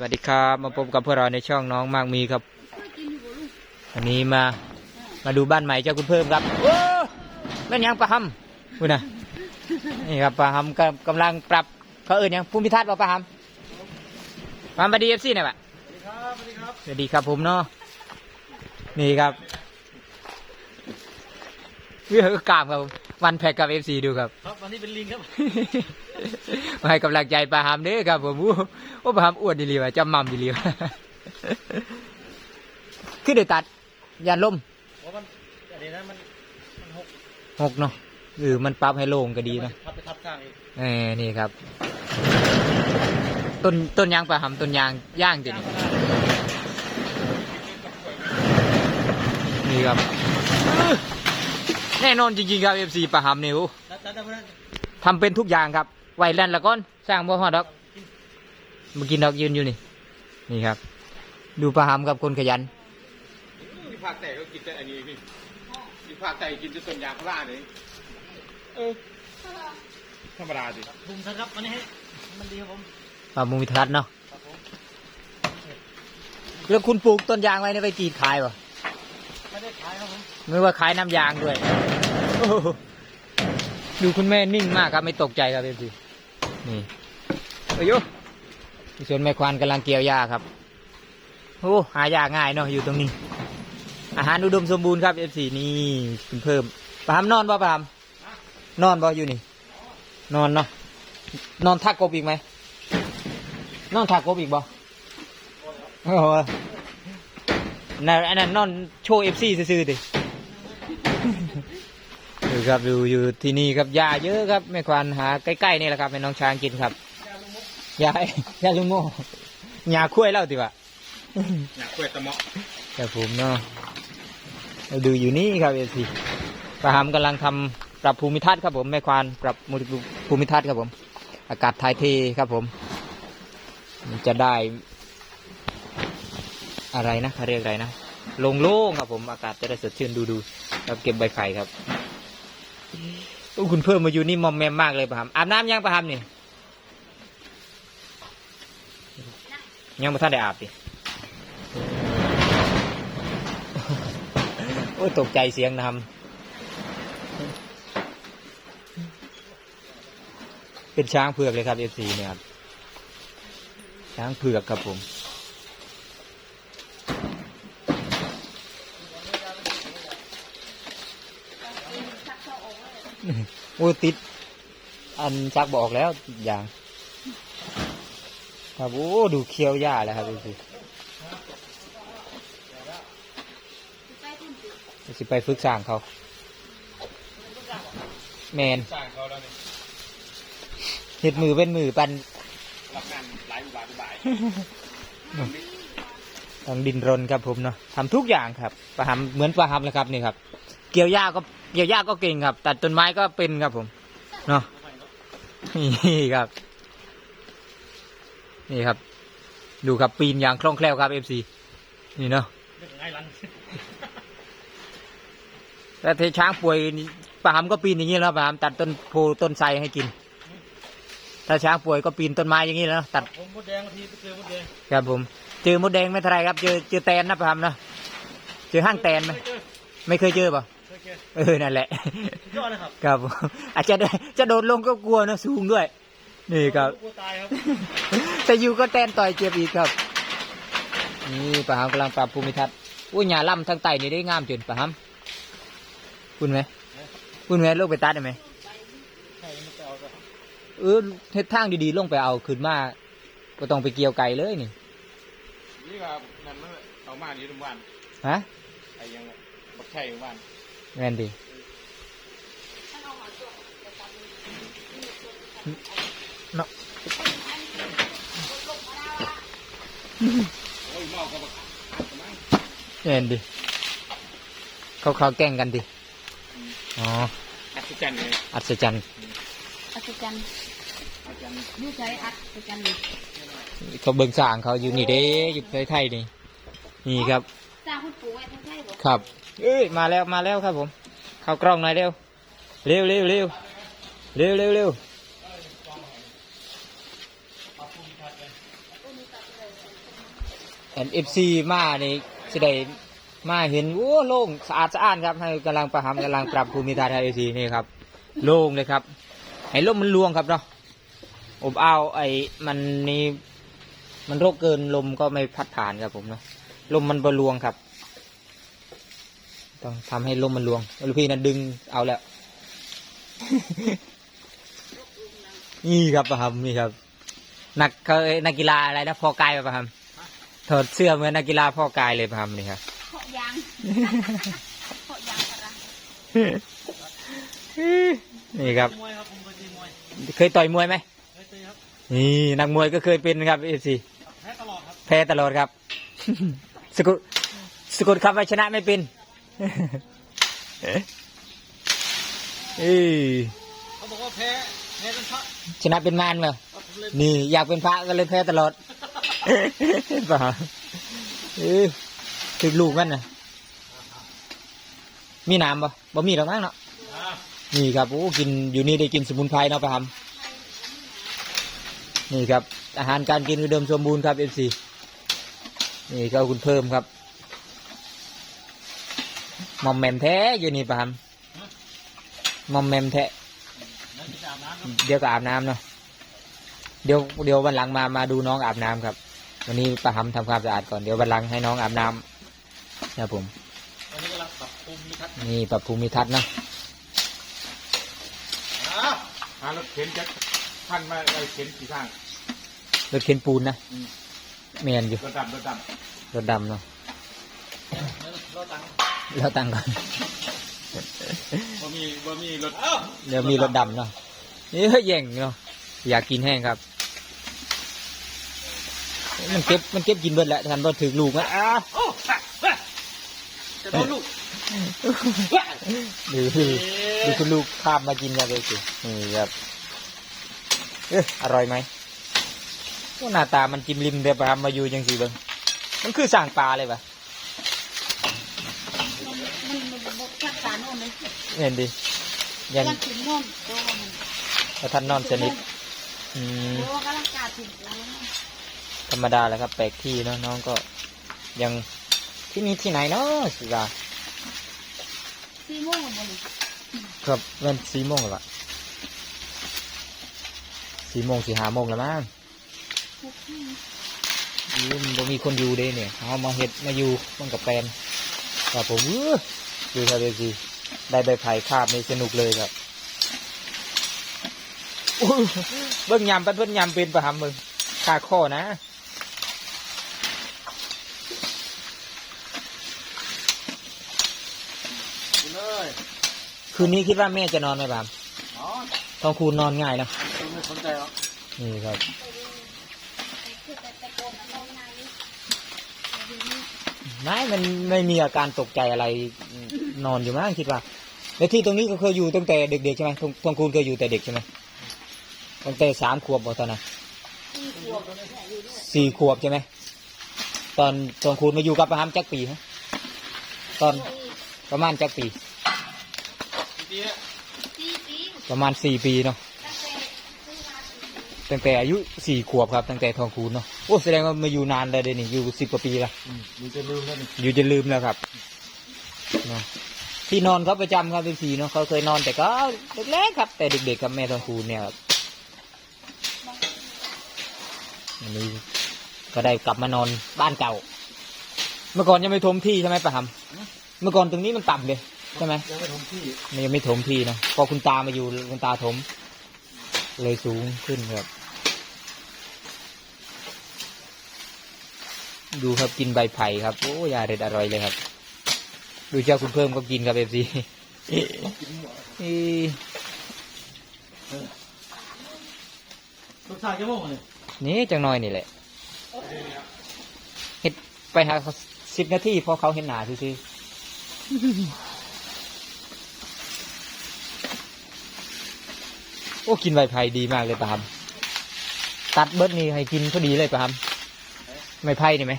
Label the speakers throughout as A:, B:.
A: สวัสดีครับมาพบกับพวกเราในช่องน้องมากมีครับวันนี้มามาดูบ้านใหม่เจ้าคุณเพิ่มครับโอ้แม่นยังปะฮัมพูดนะนี่ครับปะฮัมกำกำลังปรับเขาเอื่นยังภูมิทัศน์ป่ะปะฮัมมามาดีเอฟซีหน่อยปะสวัสดีครับผมเนาะนี่ครับเรื่องกล้ามครับผม วันแพ็กกับเอฟซีดูครับ
B: ครับวันนี้เป็นลิงครับ
A: มาให้กำลังใจปลาหามเด้อครับผมอู้โอ้ปลาหามอ้วนดีหลีว่ะจำมั่มดีหลีว่ะขึ้นเดือตัดยานล่ม
B: เพราะมันอะไรนะมันมันหก
A: หกเนาะหรือมันปรับให้โล่งก็ดีเนาะ
B: ทับไปทับข้างอีก
A: เออนี่ครับ ต้นต้นยางปลาหามต้นยางย่างจีนี่นี่ครับอื้อ แน่นอนจริงๆครับเอฟซีปลาหามนี่โอ้
B: ตัดตัดตัดเพื่อน
A: ทำเป็นทุกอย่างครับไหวแลนด์ละก้อนสร้างบ่ฮอดดอกมากินดอกยืนอยู่นี่ นี่ครับ ดูปลาหามกับคนขยัน
C: ที่ภาคใต้เขากินแต่อันนี้พี่ที่ภาคใต้กินแต่ต้นยางพาราเนี่ยเออธรรมดาสิ
B: บุ้มครับวันนี้ให้มันดีครับผม
A: ปลามูมิทัศน์เนาะ
B: ครับผม
A: แล้วคุณปลูกต้นยางไว้เนี่ยไปกรีดขายป่ะ
B: ไม่ได้ขายครับผม
A: ไม่ว่าขายน้ำยางด้วยโอ้โห ดูคุณแม่นิ่งมากครับไม่ตกใจครับเอฟซีนี่โอ้ยส่วนแม่ควานกำลังเกี่ยวหญ้าครับโอ้หาหญ้าง่ายเนาะอยู่ตรงนี้ อาหารอุดมสมบูรณ์ครับเอฟซีนี่คุณเพิ่มปลาหามนอนป่ะปลาหามนอนป่ะอยู่นี่ นอนเนาะนอนทักกบอีกไหมนอนทักกบอีกบ่โอ้โหนั่นอันนั้นนอนโชว์เอฟซีซื่อๆดิดู ครับดูอยู่ที่นี่ครับยาเยอะครับแม่ควานหาใกล้ๆนี่แหละครับให้น้องช้างกินครับยายยาลุงโง่ยาคุ้ยเล่าดีกว่า
C: อยากเปิดตะเมาะ
A: แต่ผมเนาะเราดูอยู่นี่ครับเอซีปะหามกำลังทำปรับภูมิทัศน์ครับผมแม่ควานปรับภูมิทัศน์ครับผม อากาศถ่ายเทครับผม มันจะได้ อะไรนะเขาเรียกอะไรนะโล่งๆครับผมอากาศจะได้สดชื่นดูดูๆแล้วเก็บใบไข่ครับ โอ้คุณเพิ่มมาอยู่นี่มอมแมมมากเลยปะหามอาบน้ำยังปะหามนี่ยังไม่ทันได้อาบดิโอ้ตกใจเสียงนำเป็นช้างเผือกเลยครับเอฟซีเนี่ยครับช้างเผือกครับผม อ้ยติด อันชักบอกแล้วอย่าง ครับโอ้ดูเคี้ยวหญ้าแล้วครับเอฟซีสิไปฝึกสร้างเขา แมน
C: สร้างเขาแล้วนี่
A: เห็ดมือเป็นมือปัน
C: รับงานหลายบาทบาย
A: ต้องดินรนครับผมเนาะทำทุกอย่างครับปลาหำเหมือนปลาหำเลยครับนี่ครับเกี่ยวหญ้าก็เกี่ยวหญ้าก็เก่งครับ ตัดต้นไม้ก็เป็นครับผมเนาะนี่ครับ นี่ครับ ดูครับปีนอย่างคล่องแคล่วครับเอฟซีนี่เนาะ
B: เรื่องง่ายลัน
A: แต่เทช้างป่วยนี่ปลาหำก็ปีนอย่างนี้แล้วปลาหำตัดต้นโพต้นไทรให้กิน ถ้าช้างป่วยก็ปีนต้นไม้อย่างนี้แล้วตัด
B: ผมมดแดงบางทีไปเจอมดแดง
A: ครับผม เจอมดแดงไม่เท่าไรครับ เจอเจอแตนนะปลาหำนะเจอห้างแตนไหม
B: ไม่เจอ
A: ไม่เคยเจอป่ะ
B: เคยเจอ
A: เออนั่นแหละ
B: สุดยอดเลยครับ
A: ครับผมอาจจะได้จะโดดลงก็กลัวนะสูงด้วย นี่ครับ
B: กลัวตายครับ
A: แต่อยู่ก็แตนต่อยเจ็บอีกครับ นี่ปะหามกำลังปรับภูมิทัศน์อุ้ยหญ้าล่ำทางใต้นี่ได้งามจนปะหามคุณไหมคุณไหมลูกไปตัดได้ไหม
B: ใช่มันจะเอาไป
A: เออเฮ็ดทางดีๆลงไปเอาขึ้นมาก็ต้องไปเกี่ยวไก่เลยนี่
C: นี่ก็นั่นมันเอามาอยู่ทุกวัน
A: ฮะ
C: ไอ้ยังบักไช่ทุกวัน
A: แม่นดิเนาะ
C: โอ้ยเมากับบัก
A: แม่นดิเขาเขาแกล้งกันดิอ๋อ
C: อัศจรรย์เลย
A: อัศจรรย์
D: อัศจรรย์
C: อัศจรรย์
D: ยูใช้อัศจรรย์เลย
A: เขาเบิ่งสร้างเขาอยู่นี่เด้อยู่ในไทยนี่นี่ครับ
D: สร้างคุณปู่ไว้ทั้งใช่บ่
A: ครับ เอ้ยมาแล้วมาแล้วครับผม เข้ากล้องหน่อยเร็ว เร็วเร็วเร็วเร็วเร็วเร็วเห็นเอฟซีมานี่สิได้มาเห็นโอ้โล่งสะอาดสะอ้านครับให้กำลังประหามกำลังปรับภูมิทัศน์ให้เอฟซีนี่ครับโล่งเลยครับให้ลมมันลวงครับเนาะอบอ้าวไอ้มันนี่มันโรคเกินลมก็ไม่พัดผ่านครับผมเนาะลมมันบลวงครับ ต้องทำให้ลมมันลวงลูกพี่นั้นดึงเอาแล้ว นี่ครับประหามนี่ครับ นักเคยนักกีฬาอะไรนะพอกายป่ะครับถอดเสื้อเหมือนนักกีฬาพ่อกายเลยป่ะครับนี่ครับ
D: เพาะยางเพาะยางอะไร
A: นี่ครับ
B: มวยครับผมเคยตีมวย
A: เคยต่อยมวยไหม
B: เคยตีครับ
A: นี่นักมวยก็เคยเป็นครับเอฟซี
B: แพ้ตลอดครับ
A: แพ้ตลอดครับสะกุดสะกุดครับว่าชนะไม่เป็น เอ้ย
B: เขาบอกว่าแพ้แพ้เป็นพระ
A: ชนะเป็นมารเหรอ
B: เอาผมเลย
A: นี่อยากเป็นพระก็เลยแพ้ตลอดป่ะเอ้ยถึกลูกมันนะมีน้ำปะบ่มีหรอกมั้งเนาะ
B: อ่า
A: นี่ครับโอ้กินอยู่นี่ได้กินสมุนไพรเนาะประหำนี่ครับ อาหารการกินคือเดิมสมบูรณ์ครับเอฟซีนี่ก็คุณเพิ่มครับห มอมแหมมแท้อยู่นี่ประหำหมอมแหมมแท้
B: แล้วจะอาบน้ำครับ
A: เดี๋ยวก็อาบน้ำเนาะเดี๋ยวเดี๋ยววันหลังมามาดูน้องอาบน้ำครับ วันนี้ประหำทำความสะอาดก่อนเดี๋ยววันหลังให้น้องอาบน้ำนะครับผม
B: วันนี้กำลังปรับปรุงมีทัศน์
A: นี่ปรับภูมิทัศน์เนาะ
C: อ้าวหารถเข็นจะพันมาไปเข็นกี่ข้าง
A: รถเข็นปูนนะ
C: อืม
A: เมียนอยู่
C: รถดำรถด
A: รถดำเนาะ
B: รถตัง ค์
A: แล้วตั้งก่อนำ
C: บ่มีบ่มีรถ
B: เอ้า
A: เดี๋ยวมีรถดำเนาะนี่แย่งเนาะอยากกินแห้งครับ มันเก็บมันเก็บกินเบิดแหละทันบ่ถึงลูกนะอ้าว
B: โอ้แปะแปะจะโดนลูก
A: ดูดูดูคุณลูกข้ามมากินกันเลยสินี่ครับเอ๊ะอร่อยไหมว่าหน้าตามันจิ้มริมเดียวไปทำมาอยู่ยังสิเบิ้งมันคือสั่งปลาเลยปะ
D: มันมันบก ชักตาโน่นเลย
A: เห็นดิยั
D: ยั
A: ง
D: งถึงโน่นตัวมัน
A: กระทันนอนสนิทอืม
D: ตัวกำลังกาถึงตัวมัน
A: ธรรมดาแหล้วครับ แปลกที่เนาะน้องก็ยังที่นี่ที่ไหนเนาะสิว่า
D: สี่โมงบน
A: ครับเงินสี่โมงแล้วล่ะสี่โมงสี่ห้าโมงแล้วมั้ง
D: ทุกที่
A: อืมบ่มีคนอยู่เด้เนี่ยเอามาเห็ดมาอยู่มันกับแปลนครับผมเออดูครับเอซี ได้ใบไผ่คาบนี่สนุกเลยครับอุ้ยเบิ้งยำเป็นเพิ่นยำเป็นประหำมึงขาข้อนะ
B: ไปเลย
A: คืนนี้คิดว่าแม่จะนอนไหมบาม
B: อ๋อ
A: ทองคูณนอนง่ายนะ
B: คุณไม่สนใจหรอก
A: นี่ครับ
D: คือแต่แต่โกนมันลงในนี้
A: ไม่มันไม่มีอาการตกใจอะไรนอนอยู่มั้งคิดว่า แล้วที่ตรงนี้ก็เคยอยู่ตั้งแต่เด็กๆใช่ไหมทองทองคูณเคยอยู่แต่เด็กใช่ไหมตั้งแต่สามขวบบอกตอนนั้น
D: สี่ขวบเลยอยู่ด้วย
A: สี่ขวบใช่ไหมตอนทองคูณมาอยู่กับประหามจักปีฮะตอนประมาณจักปี
B: ดีๆนะ
D: สี่ปี
A: ประมาณสี่ปีเนาะ
D: ตั้งแต่ซื้อมาสี่ปี
A: ตั้งแต่อายุสี่ขวบครับตั้งแต่ทองคูณเนาะโอ้แสดงว่ามาอยู่นานเลยเดี๋ยวนี้อยู่สิบกว่าปีละ
C: มีจะลืมแล้วนี่
A: อยู่จะลืมแล้วครับเนาะ ที่นอนเขาประจำครับเป็นสีเนาะเขาเคยนอนแต่ก็เล็กๆครับ แต่เด็กๆกับแม่ทองคูณเนี่ยครับอันนี้ก็ได้กลับมานอนบ้านเก่า เมื่อก่อนยังไม่ถมที่ใช่ไหมปะหำเมื่อก่อนตรงนี้มันต่ำเลยใช่ไหม
C: ยังไม่ทมที่
A: มันยังไม่ถมที่เนาะพอคุณตามาอยู่คุณตาถม เลยสูงขึ้นครับ ดูครับกินใบไผ่ครับโอ้ยาเด็ดอร่อยเลยครับ ดูเจ้าคุณเพิ่มก็กินครับเอฟซี
B: รสชาติจะโม่เลย
A: นี่จังน้อยนี่แหละเห็ดไปหาสิบนาทีพอเขาเห็นหนาซื่อๆโอ้กินใบไผ่ดีมากเลยปะครับตัดเบิร์ดนี่ให้กินพอดีเลยปะครับไม่ไผ่นี่ไหม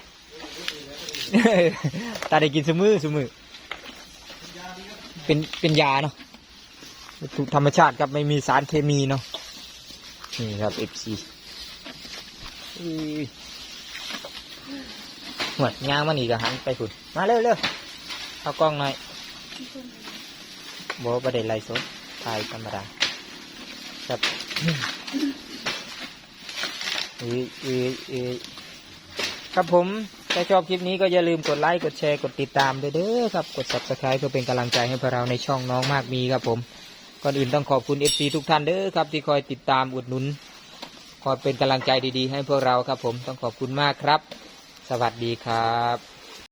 A: ตาได้กินสมือสมือ เป็นเป็นยาเนาะวัตถุธรรมชาติครับไม่มีสารเคมีเนาะนี่ครับ FC อุ้ยหวดยางมันอีกหันไปฝุ่นมาเร็วเร็วเอากล้องหน่อยโบประเด็นไรสดถ่ายธรรมดาครับเอ้ยเอ้ยเอ้ยครับผม ถ้าชอบคลิปนี้ก็อย่าลืมกดไลค์ กดแชร์ กดติดตามด้วยเด้อครับ กด subscribe เพื่อเป็นกำลังใจให้พวกเราในช่องน้องมากมีครับผม ก่อนอื่นต้องขอบคุณ FC ทุกท่านเด้อครับ ที่คอยติดตามอุดหนุน คอยเป็นกำลังใจดีๆ ให้พวกเราครับผม ต้องขอบคุณมากครับ สวัสดีครับ